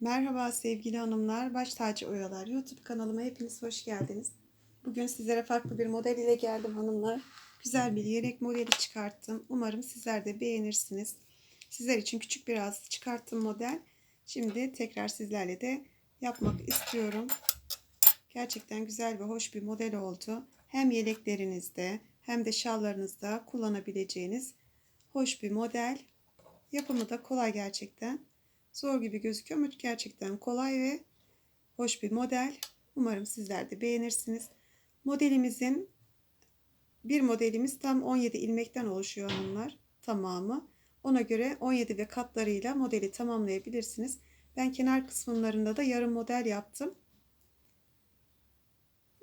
Merhaba sevgili hanımlar, baş tacı oyalar. YouTube kanalıma hepiniz hoş geldiniz. Bugün sizlere farklı bir model ile geldim hanımlar. Güzel bir yelek modeli çıkarttım. Umarım sizler de beğenirsiniz. Sizler için küçük biraz çıkarttım model. Şimdi tekrar sizlerle de yapmak istiyorum. Gerçekten güzel ve hoş bir model oldu. Hem yeleklerinizde hem de şallarınızda kullanabileceğiniz hoş bir model. Yapımı da kolay gerçekten. Zor gibi gözüküyor ama gerçekten kolay ve hoş bir model. Umarım sizler de beğenirsiniz. Modelimizin bir modelimiz tam 17 ilmekten oluşuyor hanımlar. Tamamı. Ona göre 17 ve katlarıyla modeli tamamlayabilirsiniz. Ben kenar kısımlarında da yarım model yaptım.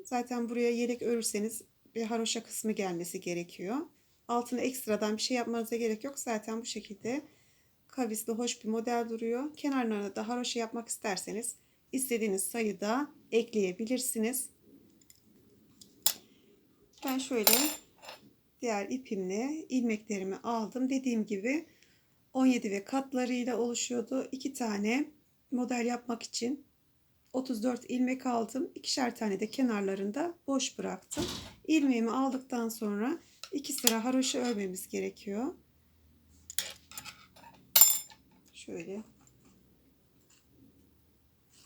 Zaten buraya yelek örürseniz bir haroşa kısmı gelmesi gerekiyor. Altına ekstradan bir şey yapmanıza gerek yok. Zaten bu şekilde kavisli hoş bir model duruyor. Kenarlarına da haroşa yapmak isterseniz istediğiniz sayıda ekleyebilirsiniz. Ben şöyle diğer ipimle ilmeklerimi aldım. Dediğim gibi 17 ve katlarıyla oluşuyordu. 2 tane model yapmak için 34 ilmek aldım. İkişer tane de kenarlarında boş bıraktım. İlmeğimi aldıktan sonra iki sıra haroşa örmemiz gerekiyor. Şöyle.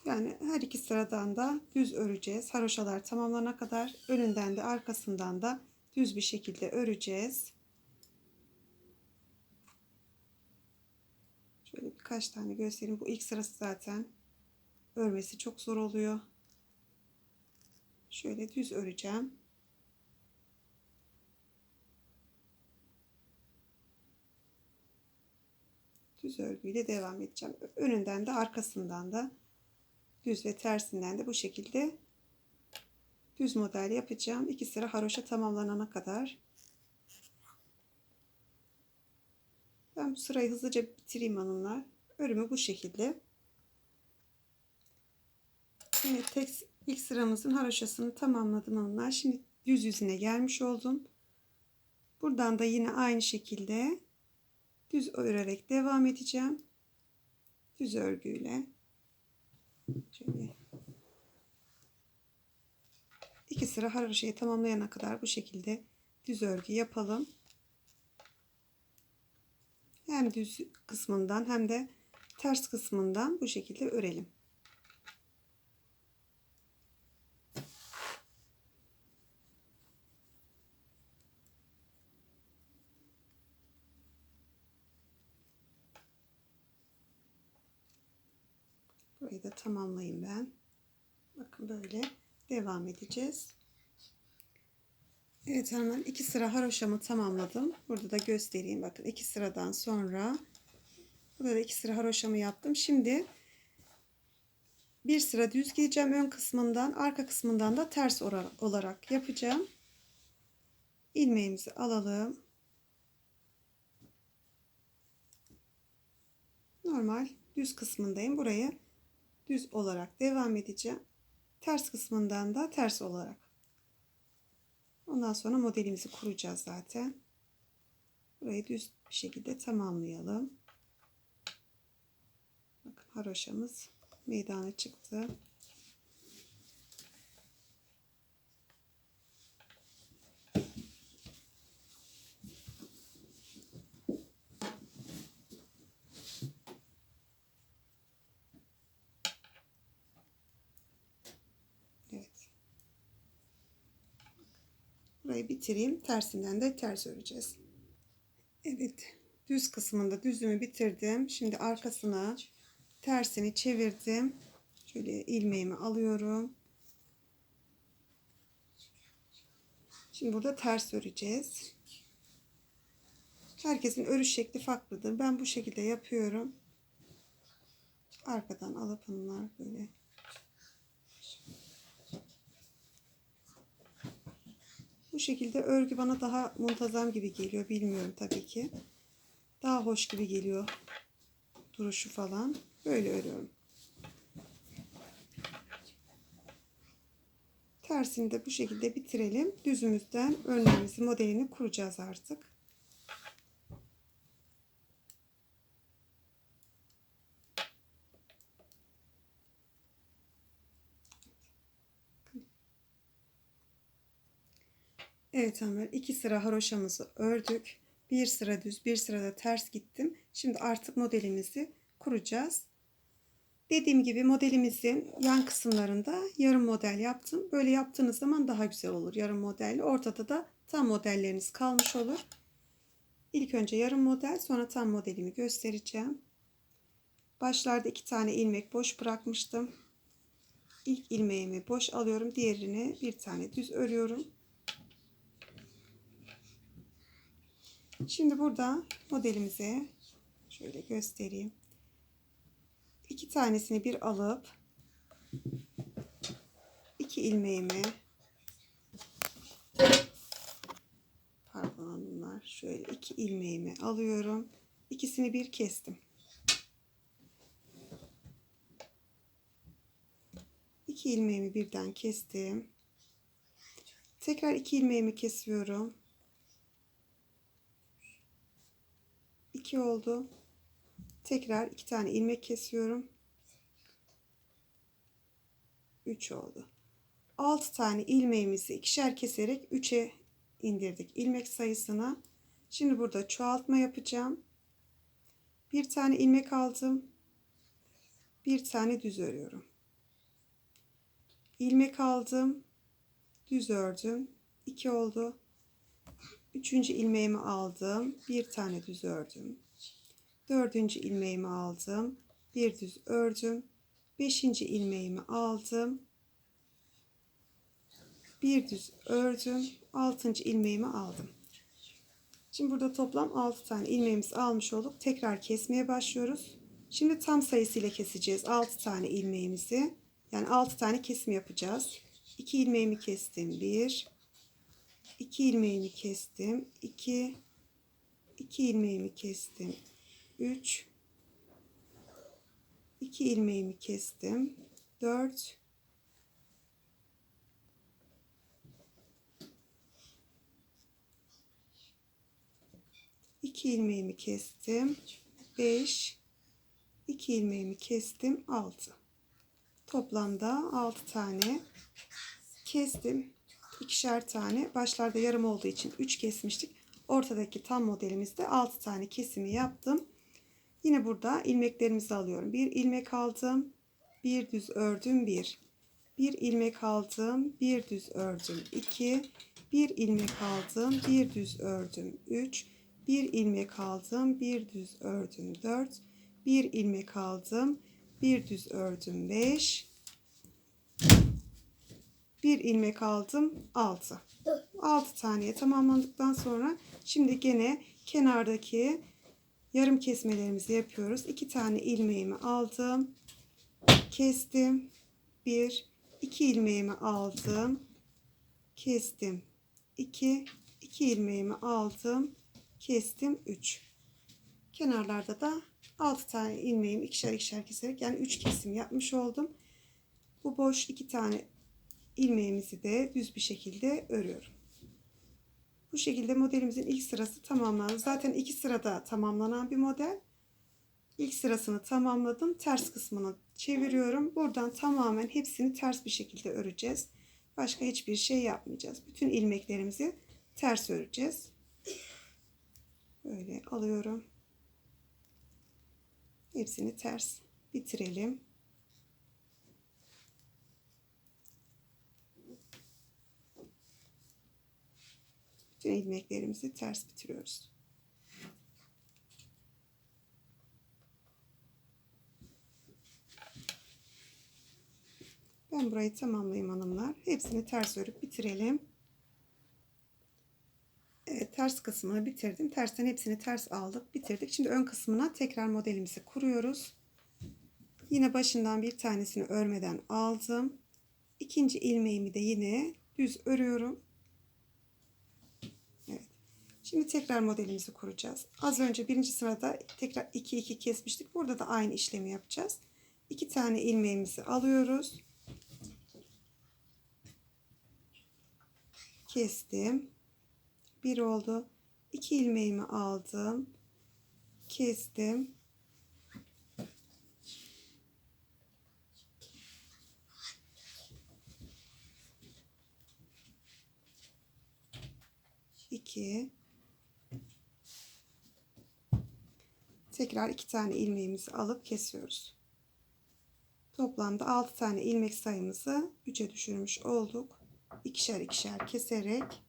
Yani her iki sıradan da düz öreceğiz. Haroşalar tamamlanana kadar önünden de arkasından da düz bir şekilde öreceğiz. Şöyle birkaç tane göstereyim. Bu ilk sırası zaten örmesi çok zor oluyor. Şöyle düz öreceğim. Düz örgüyle devam edeceğim. Önünden de arkasından da düz ve tersinden de bu şekilde düz model yapacağım. İki sıra haroşa tamamlanana kadar. Ben bu sırayı hızlıca bitireyim hanımlar. Örümü bu şekilde. Evet tek ilk sıramızın haroşasını tamamladım hanımlar. Şimdi düz yüzüne gelmiş oldum. Buradan da yine aynı şekilde düz örerek devam edeceğim. Düz örgüyle. Şöyle. İki sıra haroşayı tamamlayana kadar bu şekilde düz örgü yapalım. Hem düz kısmından hem de ters kısmından bu şekilde örelim. Burayı da tamamlayayım ben. Bakın böyle devam edeceğiz. Evet hemen iki sıra haroşamı tamamladım. Burada da göstereyim. Bakın iki sıradan sonra burada da iki sıra haroşamı yaptım. Şimdi bir sıra düz gideceğim ön kısmından arka kısmından da ters olarak yapacağım. İlmeğimizi alalım. Normal düz kısmındayım. Burayı düz olarak devam edeceğim. Ters kısmından da ters olarak. Ondan sonra modelimizi kuracağız zaten. Burayı düz bir şekilde tamamlayalım. Bakın haroşamız meydana çıktı. Burayı bitireyim. Tersinden de ters öreceğiz. Evet. Düz kısmında düzümü bitirdim. Şimdi arkasına tersini çevirdim. Şöyle ilmeğimi alıyorum. Şimdi burada ters öreceğiz. Herkesin örüş şekli farklıdır. Ben bu şekilde yapıyorum. Arkadan alıp bunlar böyle şekilde örgü bana daha muntazam gibi geliyor. Bilmiyorum tabii ki. Daha hoş gibi geliyor. Duruşu falan. Böyle örüyorum. Tersini de bu şekilde bitirelim. Düzümüzden örneğimizi modelini kuracağız artık. Evet hanımlar iki sıra haroşamızı ördük. Bir sıra düz bir sırada ters gittim. Şimdi artık modelimizi kuracağız. Dediğim gibi modelimizin yan kısımlarında yarım model yaptım. Böyle yaptığınız zaman daha güzel olur yarım modelli. Ortada da tam modelleriniz kalmış olur. İlk önce yarım model sonra tam modelimi göstereceğim. Başlarda iki tane ilmek boş bırakmıştım. İlk ilmeğimi boş alıyorum. Diğerini bir tane düz örüyorum. Şimdi burada modelimize şöyle göstereyim. İki tanesini bir alıp iki ilmeğimi pardon hanımlar şöyle iki ilmeğimi alıyorum. İkisini bir kestim. İki ilmeğimi birden kestim. Tekrar iki ilmeğimi kesiyorum. 2 oldu. Tekrar iki tane ilmek kesiyorum. 3 oldu. 6 tane ilmeğimizi ikişer keserek 3'e indirdik ilmek sayısına. Şimdi burada çoğaltma yapacağım. Bir tane ilmek aldım. Bir tane düz örüyorum. İlmek aldım. Düz ördüm. 2 oldu. Üçüncü ilmeğimi aldım. Bir tane düz ördüm. Dördüncü ilmeğimi aldım. Bir düz ördüm. Beşinci ilmeğimi aldım. Bir düz ördüm. Altıncı ilmeğimi aldım. Şimdi burada toplam 6 tane ilmeğimizi almış olduk. Tekrar kesmeye başlıyoruz. Şimdi tam sayısıyla keseceğiz 6 tane ilmeğimizi. Yani 6 tane kesim yapacağız. 2 ilmeğimi kestim. 1 2 ilmeğimi kestim. 2 2 ilmeğimi kestim. 3 2 ilmeğimi kestim. 4 2 ilmeğimi kestim. 5 2 ilmeğimi kestim. 6 Toplamda 6 tane kestim ikişer tane. Başlarda yarım olduğu için 3 kesmiştik. Ortadaki tam modelimizde 6 tane kesimi yaptım. Yine burada ilmeklerimizi alıyorum. Bir ilmek aldım. Bir düz ördüm. Bir. Bir ilmek aldım. Bir düz ördüm. 2. Bir ilmek aldım. Bir düz ördüm. 3. Bir ilmek aldım. Bir düz ördüm. 4. Bir ilmek aldım. Bir düz ördüm. 5 bir ilmek aldım 6 6 taneye tamamlandıktan sonra şimdi gene kenardaki yarım kesmelerimizi yapıyoruz. 2 tane ilmeğimi aldım kestim. 1 2 ilmeğimi aldım kestim. 2 2 ilmeğimi aldım kestim. 3 kenarlarda da 6 tane ilmeğimi ikişer ikişer keserek yani 3 kesim yapmış oldum. Bu boş 2 tane ilmeğimizi de düz bir şekilde örüyorum. Bu şekilde modelimizin ilk sırası tamamlandı. Zaten iki sırada tamamlanan bir model. İlk sırasını tamamladım. Ters kısmını çeviriyorum. Buradan tamamen hepsini ters bir şekilde öreceğiz. Başka hiçbir şey yapmayacağız. Bütün ilmeklerimizi ters öreceğiz. Böyle alıyorum. Hepsini ters bitirelim. Bütün ilmeklerimizi ters bitiriyoruz. Ben burayı tamamlayayım hanımlar. Hepsini ters örüp bitirelim. Evet, ters kısmını bitirdim. Tersten hepsini ters aldık, bitirdik. Şimdi ön kısmına tekrar modelimizi kuruyoruz. Yine başından bir tanesini örmeden aldım. İkinci ilmeğimi de yine düz örüyorum. Şimdi tekrar modelimizi kuracağız. Az önce birinci sırada tekrar 2 2 kesmiştik. Burada da aynı işlemi yapacağız. 2 tane ilmeğimizi alıyoruz. Kestim. 1 oldu. 2 ilmeğimi aldım. Kestim. 2 Tekrar iki tane ilmeğimizi alıp kesiyoruz. Toplamda 6 tane ilmek sayımızı 3'e düşürmüş olduk. İkişer ikişer keserek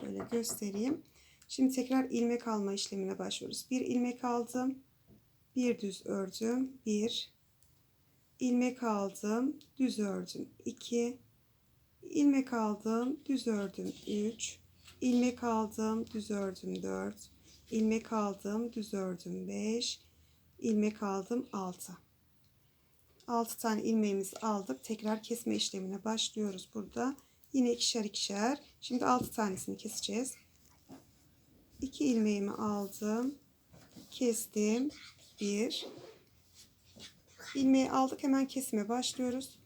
şöyle göstereyim. Şimdi tekrar ilmek alma işlemine başlıyoruz. Bir ilmek aldım. Bir düz ördüm. 1 ilmek aldım. Düz ördüm. 2 ilmek aldım. Düz ördüm. 3 ilmek aldım. Düz ördüm. 4 ilmek aldım. Düz ördüm. 5 ilmek aldım. 6 6 tane ilmeğimizi aldık. Tekrar kesme işlemine başlıyoruz burada. Yine ikişer ikişer. Şimdi 6 tanesini keseceğiz. 2 ilmeğimi aldım. Kestim. 1 ilmeği aldık. Hemen kesime başlıyoruz.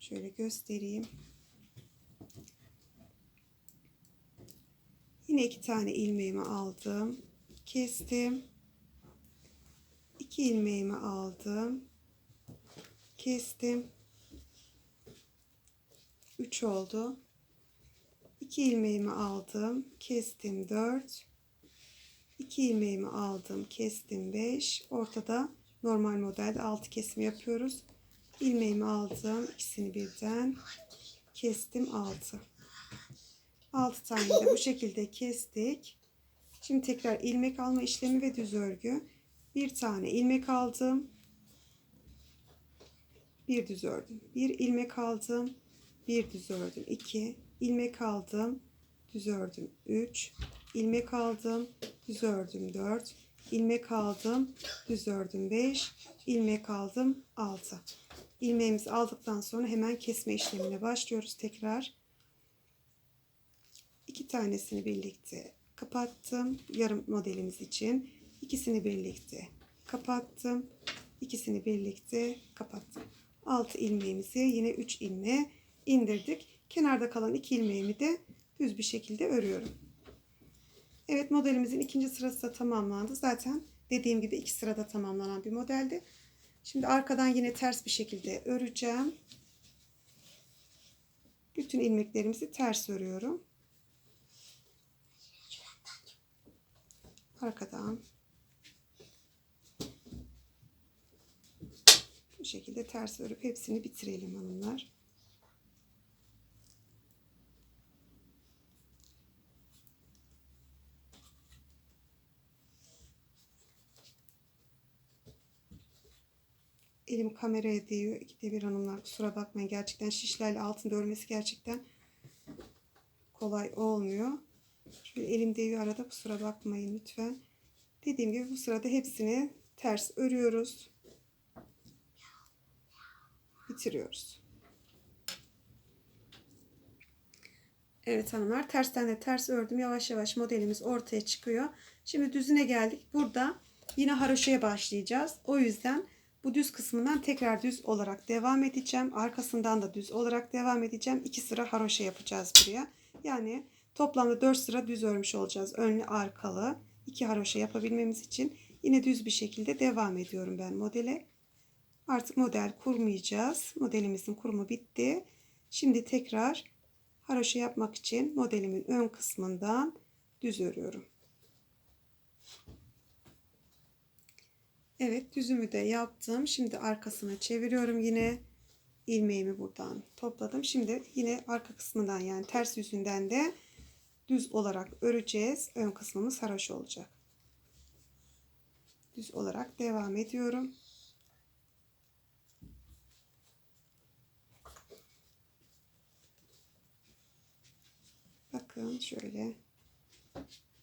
Şöyle göstereyim. Yine iki tane ilmeğimi aldım. Kestim. 2 ilmeğimi aldım kestim. 3 oldu. 2 ilmeğimi aldım, kestim 4. 2 ilmeğimi aldım, kestim 5. Ortada normal modelde 6 kesim yapıyoruz. İlmeğimi aldım, ikisini birden kestim 6. 6 tane de bu şekilde kestik. Şimdi tekrar ilmek alma işlemi ve düz örgü. Bir tane ilmek aldım bir düz ördüm. Bir ilmek aldım, bir düz ördüm. 2 ilmek aldım, düz ördüm. 3 ilmek aldım, düz ördüm. 4 ilmek aldım, düz ördüm. 5 ilmek aldım. 6 ilmeğimizi aldıktan sonra hemen kesme işlemine başlıyoruz tekrar. İki tanesini birlikte kapattım yarım modelimiz için. ikisini birlikte kapattım. ikisini birlikte kapattım. 6 ilmeğimizi yine 3 ilmeğe indirdik. Kenarda kalan 2 ilmeğimi de düz bir şekilde örüyorum. Evet modelimizin ikinci sırası da tamamlandı. Zaten dediğim gibi iki sırada tamamlanan bir modeldi. Şimdi arkadan yine ters bir şekilde öreceğim. Bütün ilmeklerimizi ters örüyorum. Arkadan şekilde ters örüp hepsini bitirelim hanımlar. Elim kameraya değiyor. İkide bir hanımlar kusura bakmayın. Gerçekten şişlerle altında örmesi gerçekten kolay olmuyor. Şöyle elim değiyor arada kusura bakmayın lütfen. Dediğim gibi bu sırada hepsini ters örüyoruz bitiriyoruz. Evet hanımlar tersten de ters ördüm. Yavaş yavaş modelimiz ortaya çıkıyor. Şimdi düzüne geldik. Burada yine haroşaya başlayacağız. O yüzden bu düz kısmından tekrar düz olarak devam edeceğim. Arkasından da düz olarak devam edeceğim. İki sıra haroşa yapacağız buraya. Yani toplamda 4 sıra düz örmüş olacağız. Önlü arkalı. iki haroşa yapabilmemiz için yine düz bir şekilde devam ediyorum ben modele. Artık model kurmayacağız. Modelimizin kurumu bitti. Şimdi tekrar haroşa yapmak için modelimin ön kısmından düz örüyorum. Evet düzümü de yaptım. Şimdi arkasını çeviriyorum yine. ilmeğimi buradan topladım. Şimdi yine arka kısmından yani ters yüzünden de düz olarak öreceğiz. Ön kısmımız haroşa olacak. Düz olarak devam ediyorum. Bakın şöyle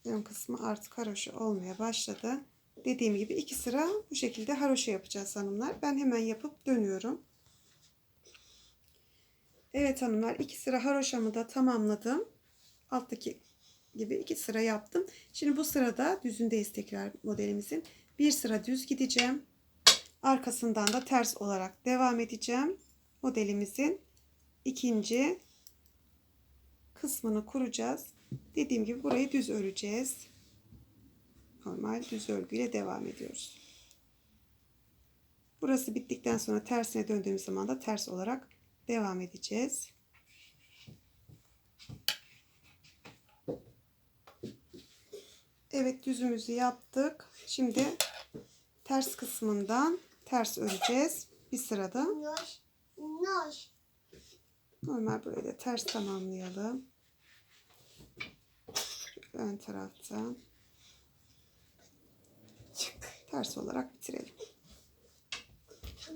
ön kısmı artık haroşa olmaya başladı. Dediğim gibi iki sıra bu şekilde haroşa yapacağız hanımlar. Ben hemen yapıp dönüyorum. Evet hanımlar iki sıra haroşamı da tamamladım. Alttaki gibi iki sıra yaptım. Şimdi bu sırada düzündeyiz tekrar modelimizin. Bir sıra düz gideceğim. Arkasından da ters olarak devam edeceğim. Modelimizin ikinci kısmını kuracağız. Dediğim gibi burayı düz öreceğiz. Normal düz örgüyle devam ediyoruz. Burası bittikten sonra tersine döndüğümüz zaman da ters olarak devam edeceğiz. Evet düzümüzü yaptık. Şimdi ters kısmından ters öreceğiz. Bir sırada. Normal böyle ters tamamlayalım. Ön taraftan. Ters olarak bitirelim.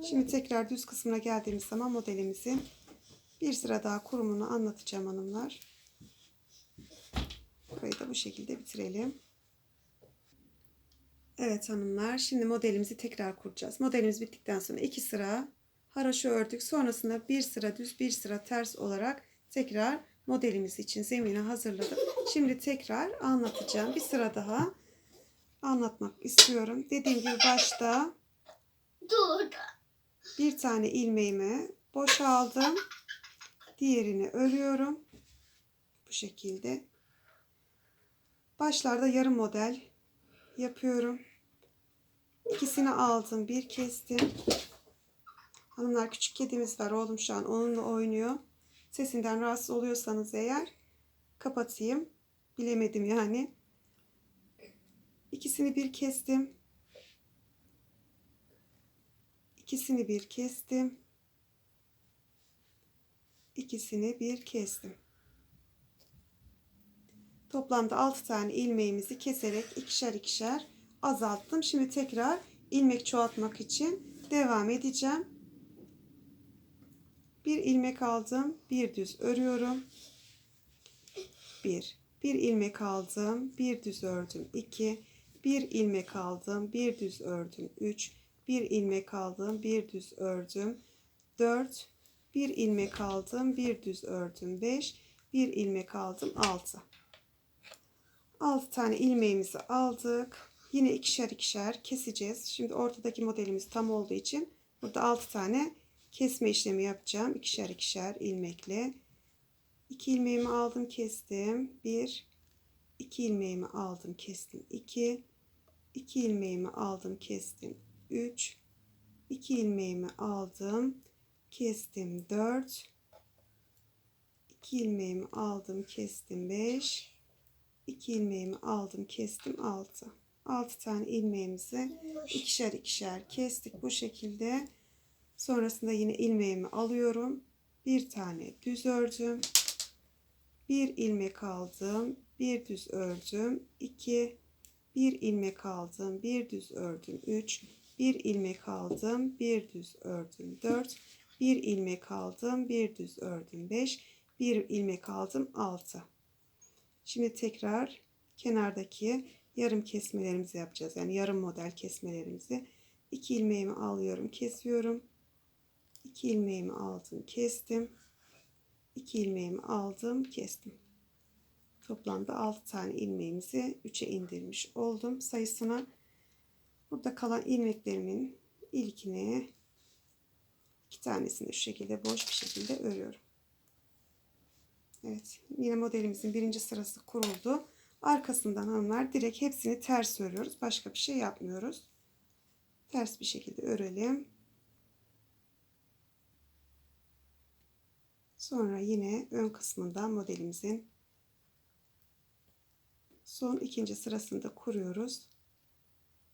Şimdi tekrar düz kısmına geldiğimiz zaman modelimizin bir sıra daha kurumunu anlatacağım hanımlar. Burayı da bu şekilde bitirelim. Evet hanımlar şimdi modelimizi tekrar kuracağız. Modelimiz bittikten sonra iki sıra haroşa ördük. Sonrasında bir sıra düz bir sıra ters olarak tekrar modelimiz için zemini hazırladım. Şimdi tekrar anlatacağım. Bir sıra daha anlatmak istiyorum. Dediğim gibi başta Dur. bir tane ilmeğimi boşaldım. Diğerini örüyorum. Bu şekilde. Başlarda yarım model yapıyorum. İkisini aldım. Bir kestim. Hanımlar küçük kedimiz var. Oğlum şu an onunla oynuyor. Sesinden rahatsız oluyorsanız eğer kapatayım. Bilemedim yani. İkisini bir kestim. İkisini bir kestim. İkisini bir kestim. Toplamda 6 tane ilmeğimizi keserek ikişer ikişer azalttım. Şimdi tekrar ilmek çoğaltmak için devam edeceğim. Bir ilmek aldım. Bir düz örüyorum. Bir. Bir ilmek aldım. Bir düz ördüm. 2. Bir ilmek aldım. Bir düz ördüm. 3. Bir ilmek aldım. Bir düz ördüm. 4. Bir ilmek aldım. Bir düz ördüm. 5. Bir ilmek aldım. 6. 6 tane ilmeğimizi aldık. Yine ikişer ikişer keseceğiz. Şimdi ortadaki modelimiz tam olduğu için burada 6 tane kesme işlemi yapacağım. İkişer ikişer ilmekle. 2 ilmeğimi aldım kestim. 1 2 ilmeğimi aldım kestim. 2 2 ilmeğimi aldım kestim. 3 2 ilmeğimi aldım kestim. 4 2 ilmeğimi aldım kestim. 5 2 ilmeğimi aldım kestim 6 6 tane ilmeğimizi ikişer ikişer kestik. Bu şekilde sonrasında yine ilmeğimi alıyorum. Bir tane düz ördüm. Bir ilmek aldım bir düz ördüm. 2 bir ilmek aldım bir düz ördüm. 3 bir ilmek aldım bir düz ördüm. 4 bir ilmek aldım bir düz ördüm. 5 bir ilmek aldım 6 Şimdi tekrar kenardaki yarım kesmelerimizi yapacağız. Yani yarım model kesmelerimizi. 2 ilmeğimi alıyorum, kesiyorum. 2 ilmeğimi aldım, kestim. 2 ilmeğimi aldım, kestim. Toplamda 6 tane ilmeğimizi 3'e indirmiş oldum sayısına. Burada kalan ilmeklerimin ilkini iki tanesini şu şekilde boş bir şekilde örüyorum. Evet yine modelimizin birinci sırası kuruldu. Arkasından hanımlar direkt hepsini ters örüyoruz. Başka bir şey yapmıyoruz. Ters bir şekilde örelim. Sonra yine ön kısmından modelimizin son ikinci sırasında kuruyoruz.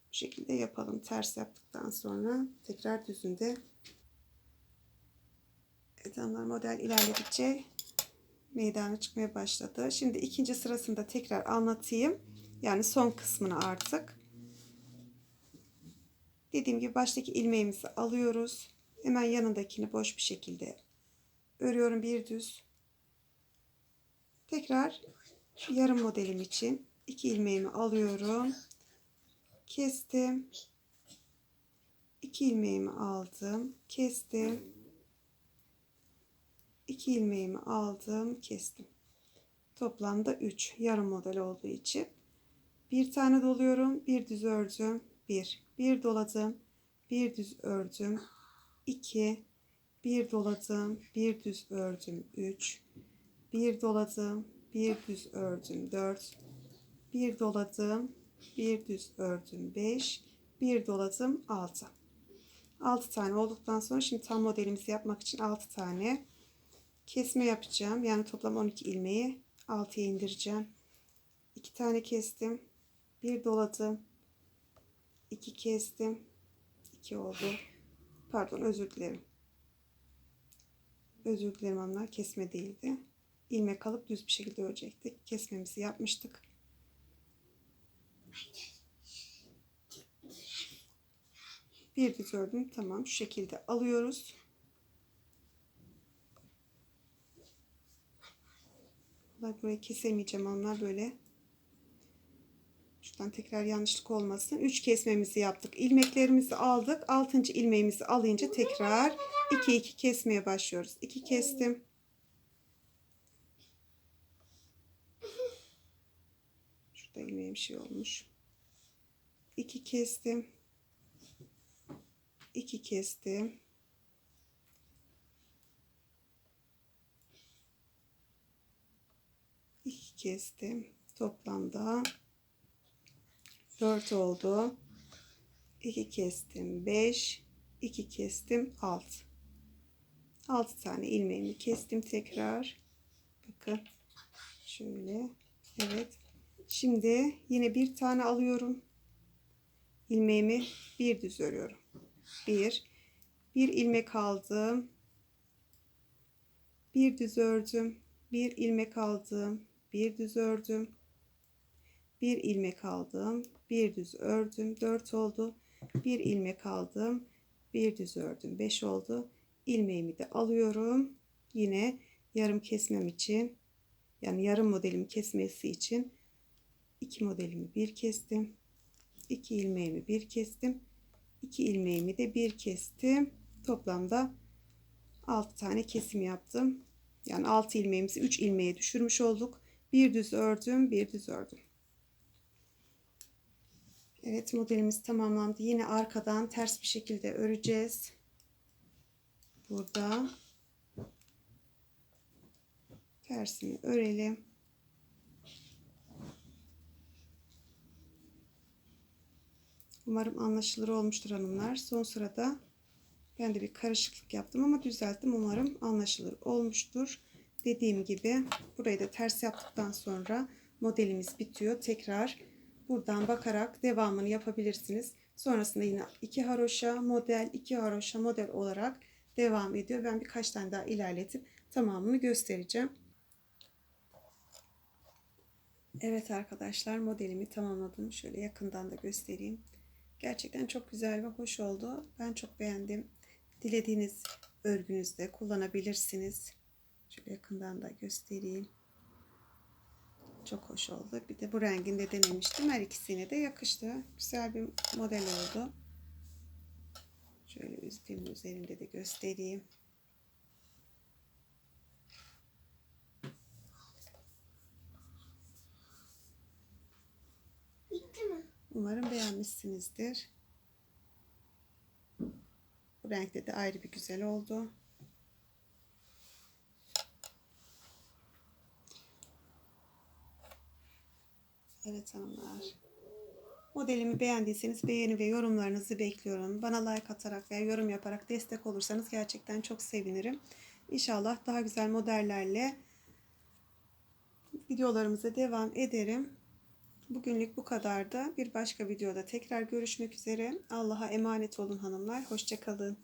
Bu şekilde yapalım. Ters yaptıktan sonra tekrar düzünde Evet model ilerledikçe meydana çıkmaya başladı. Şimdi ikinci sırasında tekrar anlatayım. Yani son kısmını artık. Dediğim gibi baştaki ilmeğimizi alıyoruz. Hemen yanındakini boş bir şekilde örüyorum bir düz. Tekrar yarım modelim için iki ilmeğimi alıyorum. Kestim. İki ilmeğimi aldım. Kestim. 2 ilmeğimi aldım kestim. Toplamda 3 yarım model olduğu için bir tane doluyorum bir düz ördüm 1 bir doladım bir düz ördüm 2 bir doladım bir düz ördüm 3 bir doladım bir düz ördüm 4 bir doladım bir düz ördüm 5 bir doladım 6 6 tane olduktan sonra şimdi tam modelimizi yapmak için 6 tane kesme yapacağım. Yani toplam 12 ilmeği 6'ya indireceğim. 2 tane kestim. Bir doladım. iki kestim. iki oldu. Pardon özür dilerim. Özür dilerim hanımlar kesme değildi. İlmek alıp düz bir şekilde örecektik. Kesmemizi yapmıştık. Bir düz ördüm. Tamam. Şu şekilde alıyoruz. Vallahi burayı kesemeyeceğim onlar böyle. Şuradan tekrar yanlışlık olmasın. 3 kesmemizi yaptık. İlmeklerimizi aldık. 6. ilmeğimizi alınca tekrar 2 2 kesmeye başlıyoruz. 2 kestim. Şurada ilmeğim şey olmuş. 2 kestim. 2 kestim. İki kestim. Toplamda 4 oldu. 2 kestim 5. 2 kestim 6. 6 tane ilmeğimi kestim tekrar. Bakın. Şöyle. Evet. Şimdi yine bir tane alıyorum. İlmeğimi bir düz örüyorum. Bir. Bir ilmek aldım. Bir düz ördüm. Bir ilmek aldım. Bir düz ördüm. Bir ilmek aldım. Bir düz ördüm. 4 oldu. Bir ilmek aldım. Bir düz ördüm. 5 oldu. İlmeğimi de alıyorum. Yine yarım kesmem için yani yarım modelimi kesmesi için iki modelimi bir kestim. iki ilmeğimi bir kestim. iki ilmeğimi de bir kestim. Toplamda 6 tane kesim yaptım. Yani 6 ilmeğimizi 3 ilmeğe düşürmüş olduk. Bir düz ördüm, bir düz ördüm. Evet modelimiz tamamlandı. Yine arkadan ters bir şekilde öreceğiz. Burada tersini örelim. Umarım anlaşılır olmuştur hanımlar. Son sırada ben de bir karışıklık yaptım ama düzelttim. Umarım anlaşılır olmuştur. Dediğim gibi burayı da ters yaptıktan sonra modelimiz bitiyor. Tekrar buradan bakarak devamını yapabilirsiniz. Sonrasında yine iki haroşa model, iki haroşa model olarak devam ediyor. Ben birkaç tane daha ilerletip tamamını göstereceğim. Evet arkadaşlar modelimi tamamladım. Şöyle yakından da göstereyim. Gerçekten çok güzel ve hoş oldu. Ben çok beğendim. Dilediğiniz örgünüzde kullanabilirsiniz. Şöyle yakından da göstereyim. Çok hoş oldu. Bir de bu renginde denemiştim. Her ikisine de yakıştı. Güzel bir model oldu. Şöyle üstünün üzerinde de göstereyim. Umarım beğenmişsinizdir. Bu renkte de ayrı bir güzel oldu. Evet hanımlar. Modelimi beğendiyseniz beğeni ve yorumlarınızı bekliyorum. Bana like atarak veya yorum yaparak destek olursanız gerçekten çok sevinirim. İnşallah daha güzel modellerle videolarımıza devam ederim. Bugünlük bu kadardı. Bir başka videoda tekrar görüşmek üzere. Allah'a emanet olun hanımlar. Hoşçakalın.